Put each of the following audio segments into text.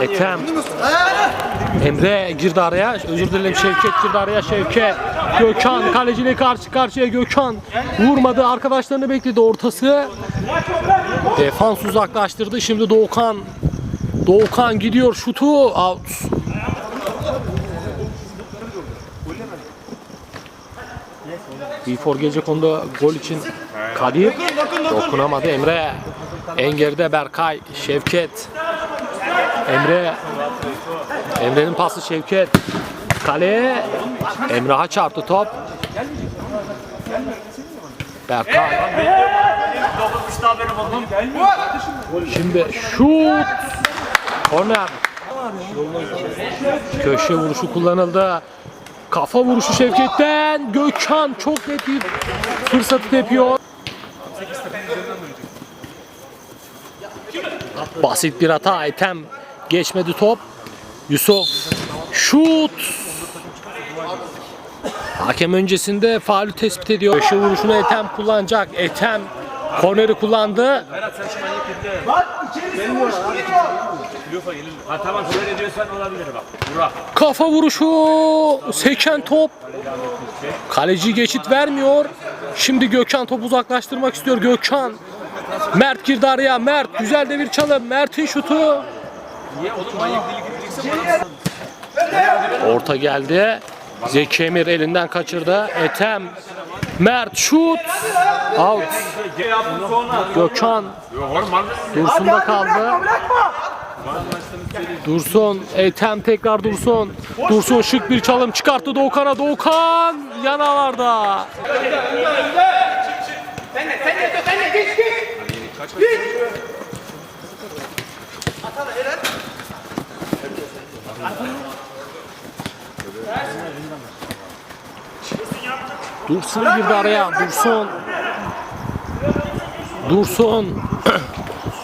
Ekrem. Emre girdi araya. Özür dilerim Şevket girdi araya. Şevket. Gökhan kaleciyle karşı karşıya Gökhan. Vurmadı. Arkadaşlarını bekledi ortası. Defans uzaklaştırdı. Şimdi Doğukan. Doğukan gidiyor şutu. Out. Before gece konuda gol için Kadir dokunamadı Emre. En geride Berkay, Şevket. Emre. Emre'nin pası Şevket. Kale. Emrah'a çarptı top. Berkay. Şimdi şut. Korner. Köşe vuruşu kullanıldı. Kafa vuruşu Şevket'ten. Gökhan çok net bir fırsatı tepiyor. Basit bir hata. Etem geçmedi top. Yusuf şut. Hakem öncesinde faulü tespit ediyor. Köşe vuruşunu Etem kullanacak. Etem korneri kullandı. Ha tamam söyle ediyorsan olabilir bak. Burak. Kafa vuruşu. Seken top. Kaleci geçit vermiyor. Şimdi Gökhan topu uzaklaştırmak istiyor. Gökhan. Mert girdi araya. Mert güzel de bir çalım. Mert'in şutu. Niye oğlum manyak. Orta geldi. Zeki Emir elinden kaçırdı. Etem. Mert şut. Out. Gökhan. Dursun'da kaldı. Dursun, Etem tekrar Dursun. Dursun şık bir çalım çıkarttı Doğukan'a. Doğukan yanalarda. Dursun girdi araya. Dursun. Dursun.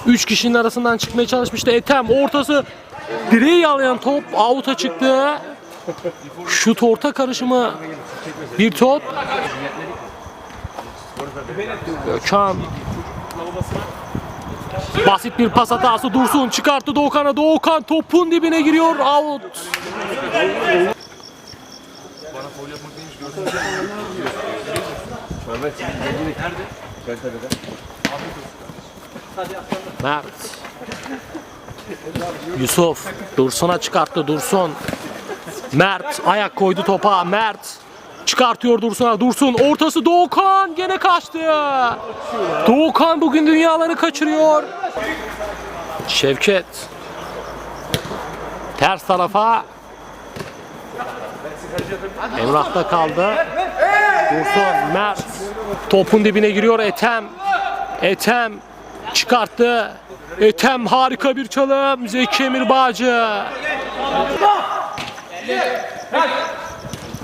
Üç kişinin arasından çıkmaya çalışmıştı. Etem ortası direği yalayan top out'a çıktı. Şut orta karışımı bir top. Gökhan. Basit bir pas hatası Dursun çıkarttı Doğukan'a. Doğukan topun dibine giriyor. Out. Mert. Yusuf Dursun'a çıkarttı Dursun. Mert ayak koydu topa. Mert çıkartıyor Dursun'a. Dursun ortası Doğukan gene kaçtı. Doğukan bugün dünyaları kaçırıyor. Şevket. Ters tarafa. Emrah'ta kaldı. Dursun, Mert. Topun dibine giriyor Etem. Etem çıkarttı. Etem harika bir çalım. Zeki Emir Bağcı.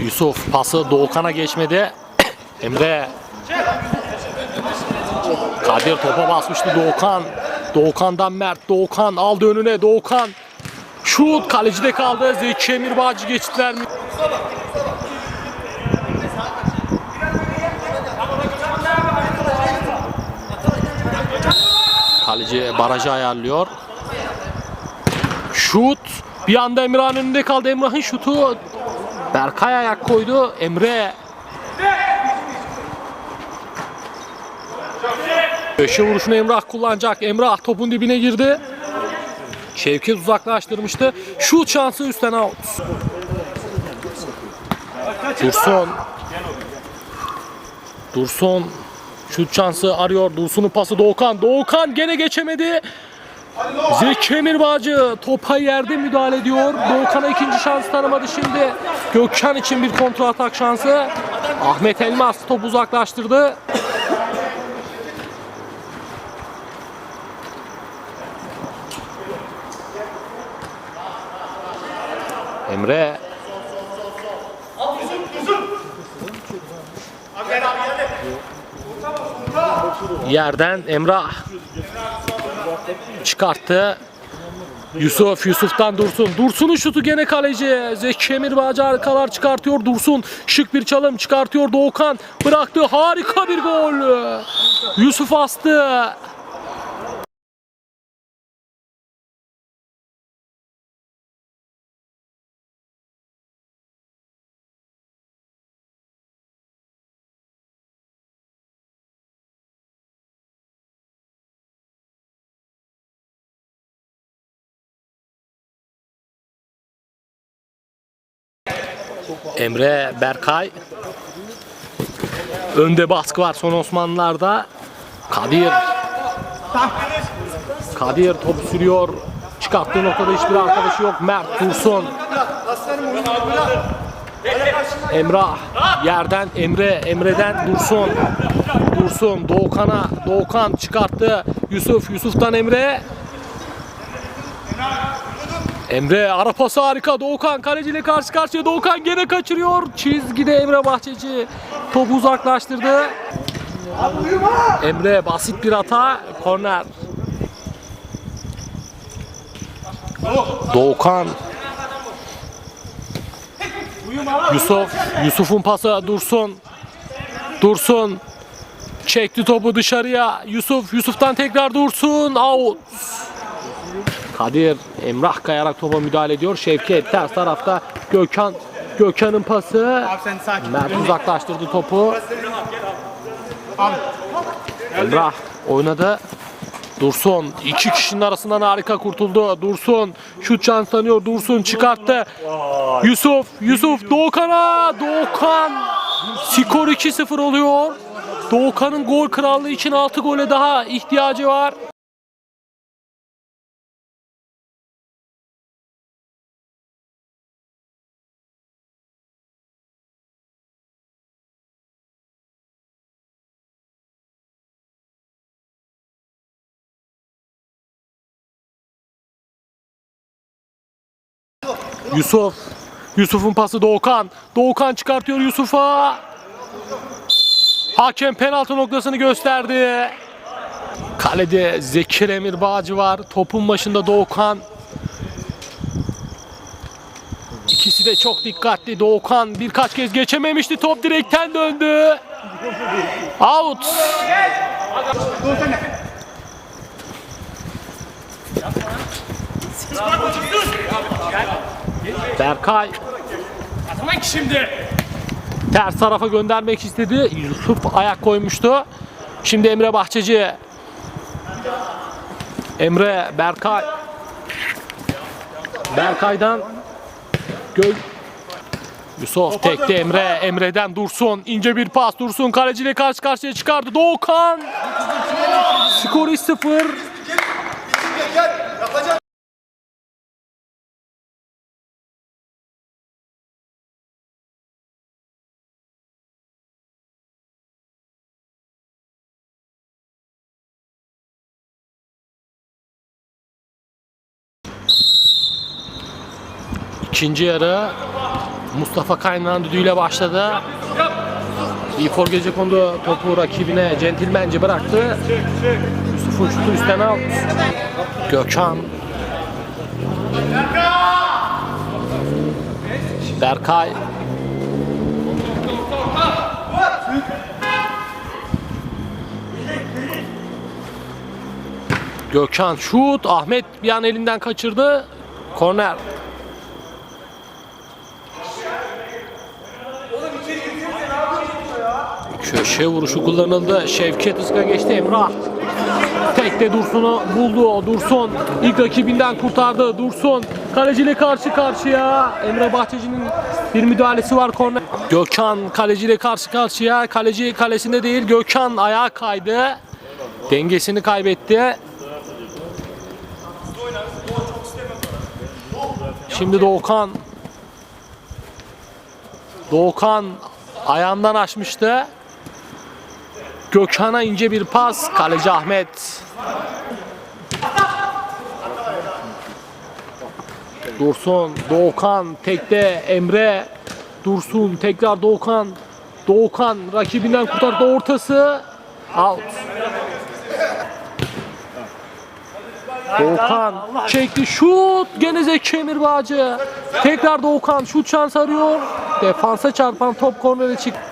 Yusuf pası Doğukan'a geçmedi. Emre. Kadir topa basmıştı Doğukan. Doğukan'dan Mert. Doğukan aldı önüne. Doğukan. Şut kalecide kaldı. Zeki Emir Bağcı geçit vermiyor. Kaleci barajı ayarlıyor. Şut. Bir anda Emrah'ın önünde kaldı. Emrah'ın şutu. Berkay ayak koydu. Emre. Köşe vuruşunu Emrah kullanacak. Emrah topun dibine girdi. Şevket uzaklaştırmıştı. Şut şansı üstten out. Dursun. Dursun. Şut şansı arıyor. Dursun'un pası Doğukan. Doğukan gene geçemedi. Zeki Emirbağcı topa yerde müdahale ediyor. Doğukan'a ikinci şans tanımadı şimdi. Gökhan için bir kontrol atak şansı. Ahmet Elmas topu uzaklaştırdı. Emre Yerden Emrah çıkarttı. Yusuf, Yusuf'tan Dursun. Dursun'un şutu gene kaleci. Zeki Emirbağcı arkalar çıkartıyor. Dursun şık bir çalım çıkartıyor. Doğukan bıraktı. Harika bir gol. Yusuf astı. Emre Berkay. Önde baskı var son Osmanlılar'da. Kadir. Kadir topu sürüyor. Çıkarttığı noktada hiçbir arkadaşı yok. Mert Dursun. Emrah yerden Emre Emre'den Dursun Dursun Doğukan'a Doğukan çıkarttı Yusuf Yusuf'tan Emre Emre ara pası harika. Doğukan kaleciyle karşı karşıya. Doğukan gene kaçırıyor. Çizgide Emre Bahçeci topu uzaklaştırdı. Emre basit bir hata. Korner. Doğukan. Yusuf Yusuf'un pası. Dursun. Dursun. Çekti topu dışarıya. Yusuf Yusuf'tan tekrar Dursun. Out Kadir Emrah kayarak topa müdahale ediyor. Şevket ters tarafta Gökhan Gökhan'ın pası. Mert uzaklaştırdı topu. Emrah oynadı. Dursun iki kişinin arasından harika kurtuldu. Dursun şut şans tanıyor. Dursun çıkarttı. Yusuf Yusuf Doğukan'a Doğukan skor 2-0 oluyor. Doğukan'ın gol krallığı için 6 gole daha ihtiyacı var. Yusuf. Yusuf'un pası Doğukan. Doğukan çıkartıyor Yusuf'a. Hakem penaltı noktasını gösterdi. Kalede Zekir Emir Bağcı var. Topun başında Doğukan. İkisi de çok dikkatli. Doğukan birkaç kez geçememişti. Top direkten döndü. Out. Berkay Bak şimdi. ters tarafa göndermek istedi. Yusuf ayak koymuştu. Şimdi Emre Bahçeci. Emre Berkay. Berkay'dan Göl Yusuf tekte Emre. Emre'den Dursun. ince bir pas. Dursun kaleciyle karşı karşıya çıkardı. Doğukan. Skor 3-0. İkinci yarı Mustafa Kaynağ'ın düdüğüyle başladı. İfor Gecekondu topu rakibine centilmence bıraktı. Yusuf'un şutu üstten out. Gökhan. Berkay. Gökhan şut. Ahmet bir an elinden kaçırdı. Korner. Köşe vuruşu kullanıldı. Şevket Iska geçti. Emrah. Tekte Dursun'u buldu. Dursun ilk rakibinden kurtardı. Dursun kaleciyle karşı karşıya. Emre Bahçeci'nin bir müdahalesi var korner. Gökhan kaleciyle karşı karşıya. Kaleci kalesinde değil. Gökhan ayağa kaydı. Dengesini kaybetti. Şimdi Doğukan. Doğukan ayağından açmıştı. Gökhan'a ince bir pas. Kaleci Ahmet. Dursun, Doğukan, tekte Emre. Dursun, tekrar Doğukan. Doğukan rakibinden kurtardı ortası. Out. Doğukan çekti şut gene Zeki Emirbağcı. Tekrar Doğukan şut şansı arıyor. Defansa çarpan top kornere çıktı.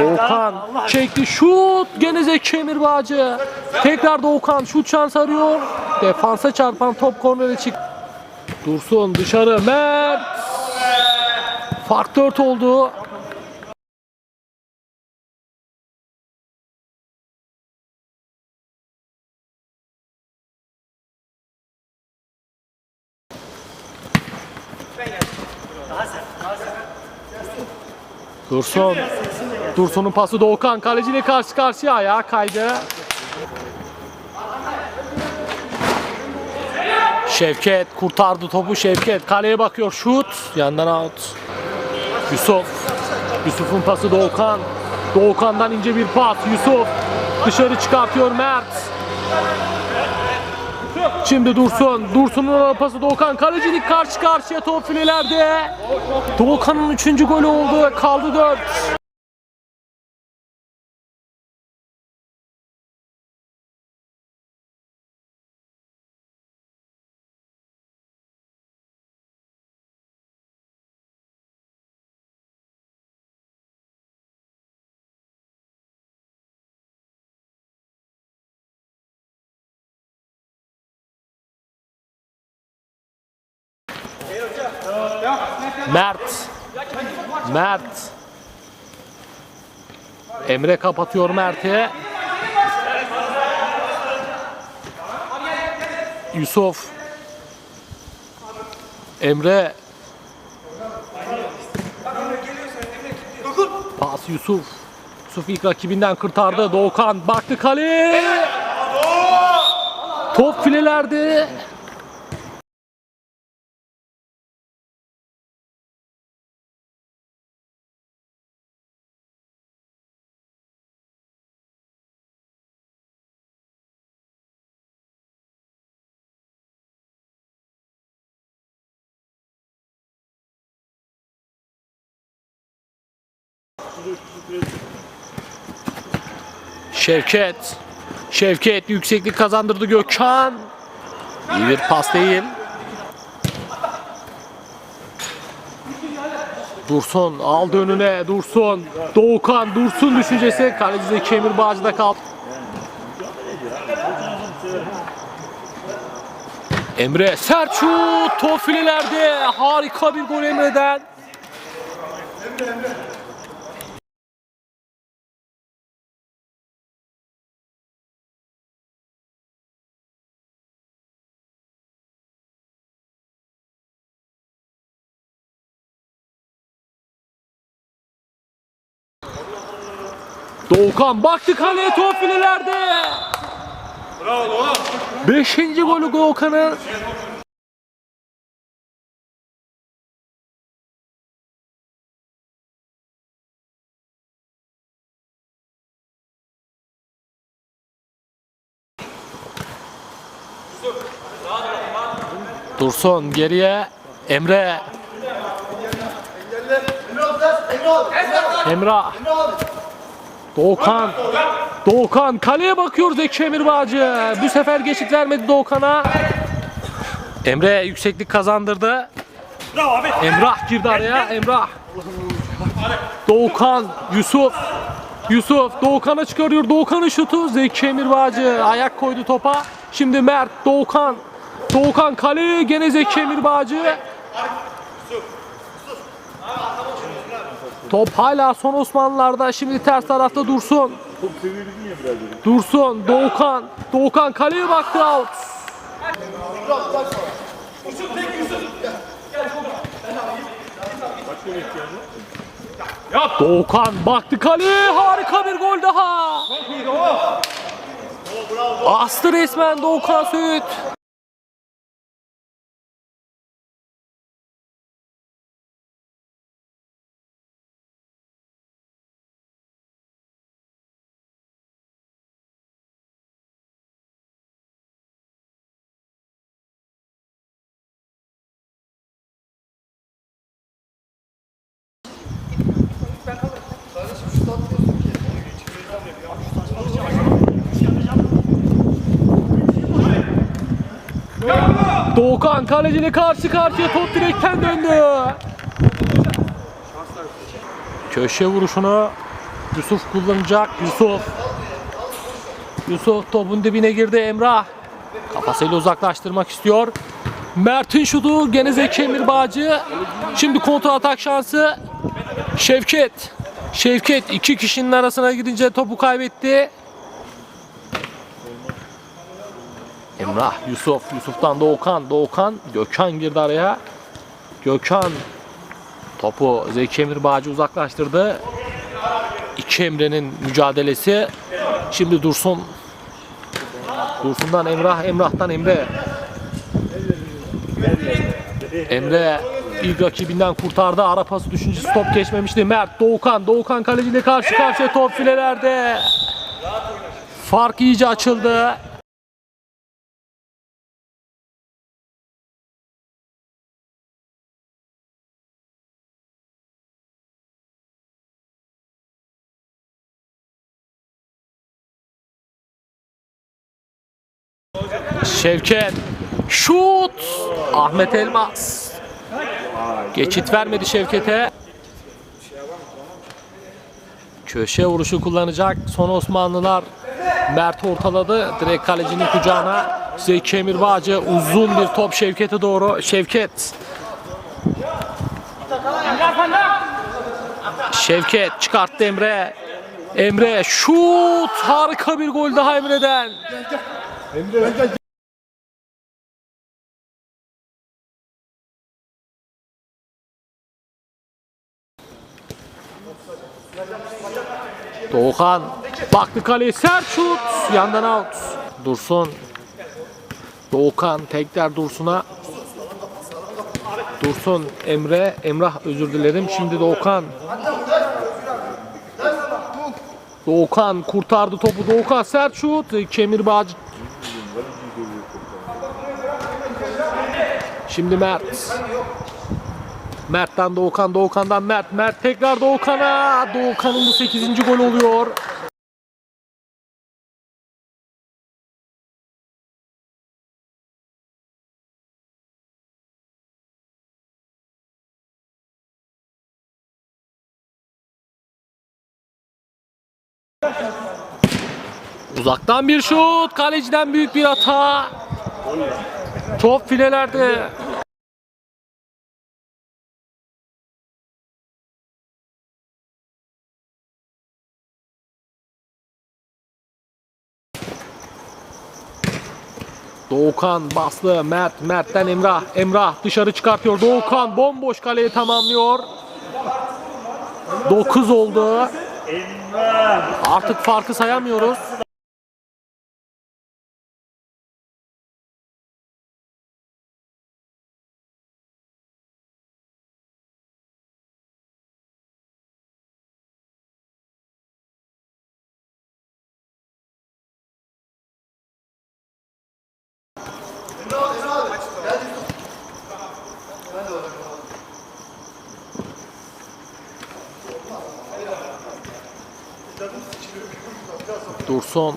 Doğukan çekti şut gene Zeki Emirbağcı. Tekrar Doğukan şut şansı arıyor. Defansa çarpan top kornere çıktı. Dursun dışarı Mert. Fark 4 oldu. Dursun. Dursun'un pası Doğukan kaleciyle karşı karşıya ayağa kaydı. Şevket kurtardı topu Şevket kaleye bakıyor şut yandan out. Yusuf Yusuf'un pası Doğukan Doğukan'dan ince bir pas Yusuf dışarı çıkartıyor Mert Şimdi Dursun Dursun'un pası Doğukan kalecilik karşı karşıya top filelerde Doğukan'ın 3. golü oldu kaldı 4 Mert. Mert. Emre kapatıyor Mert'e. Yusuf. Emre. Pas Yusuf. Yusuf ilk rakibinden kurtardı. Doğukan baktı kale. Top filelerde. Şevket. Şevket yükseklik kazandırdı Gökhan. İyi bir pas değil. Dursun aldı önüne Dursun. Doğukan Dursun düşüncesi kaleci Zeki Emirbağcı'da kaldı. Emre sert şut top harika bir gol Emre'den. Doğukan baktı kaleye top filelerde. Bravo Beşinci golü Doğukan'ın. Dursun geriye Emre. Emrah. Doğukan. Doğukan kaleye bakıyor Zeki Emirbağcı. Bu sefer geçit vermedi Doğukan'a. Emre yükseklik kazandırdı. Emrah girdi araya. Emrah. Doğukan, Yusuf. Yusuf Doğukan'a çıkarıyor. Doğukan'ın şutu. Zeki Emirbağcı ayak koydu topa. Şimdi Mert, Doğukan. Doğukan kaleye gene Zeki Emirbağcı. Top hala son Osmanlılar'da. Şimdi ters tarafta Dursun. Dursun, Doğukan. Doğukan kaleye baktı out. Doğukan baktı kaleye. Harika bir gol daha. Astı resmen Doğukan Söğüt. Doğukan kaleciyle karşı karşıya top direkten döndü. Köşe vuruşunu Yusuf kullanacak. Yusuf. Yusuf topun dibine girdi Emrah. Kafasıyla uzaklaştırmak istiyor. Mert'in şutu gene Zeki Emirbağcı. Şimdi kontra atak şansı. Şevket. Şevket iki kişinin arasına gidince topu kaybetti. Emrah, Yusuf, Yusuf'tan Doğukan, Doğukan, Gökhan girdi araya. Gökhan topu Zeki Emirbağcı uzaklaştırdı. İki Emre'nin mücadelesi. Şimdi Dursun. Dursun'dan Emrah, Emrah'tan Emre. Emre ilk rakibinden kurtardı. Ara pası düşünce stop geçmemişti. Mert, Doğukan, Doğukan kaleciyle karşı karşıya top filelerde. Fark iyice açıldı. Şevket. Şut! Ahmet Elmas. Geçit vermedi Şevket'e. Köşe vuruşu kullanacak son Osmanlılar. Mert ortaladı. Direkt kalecinin kucağına. Zeki Emirbağcı uzun bir top Şevket'e doğru. Şevket. Şevket çıkarttı Emre. Emre şut! Harika bir gol daha Emre'den Doğukan baktı kaleye sert şut yandan out. Dursun. Doğukan tekrar Dursun'a. Dursun Emre Emrah özür dilerim. Şimdi Doğukan. Doğukan kurtardı topu. Doğukan sert şut. Kemir Bağcı. Şimdi Mert. Mert'ten Doğukan, Doğukan'dan Mert, Mert tekrar Doğukan'a. Doğukan'ın bu 8. gol oluyor. Uzaktan bir şut, kaleciden büyük bir hata. Top filelerde. Doğukan bastı. Mert. Mert'ten Emrah. Emrah dışarı çıkartıyor. Doğukan bomboş kaleyi tamamlıyor. 9 oldu. Artık farkı sayamıyoruz. Dursun.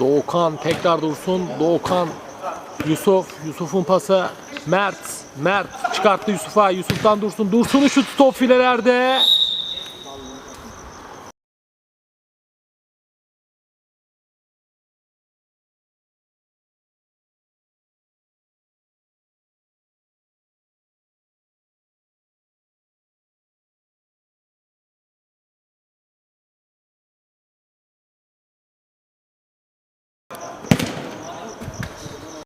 Doğukan tekrar Dursun. Doğukan. Yusuf. Yusuf'un pası. Mert. Mert çıkarttı Yusuf'a. Yusuf'tan Dursun. Dursun'un şutu top filelerde.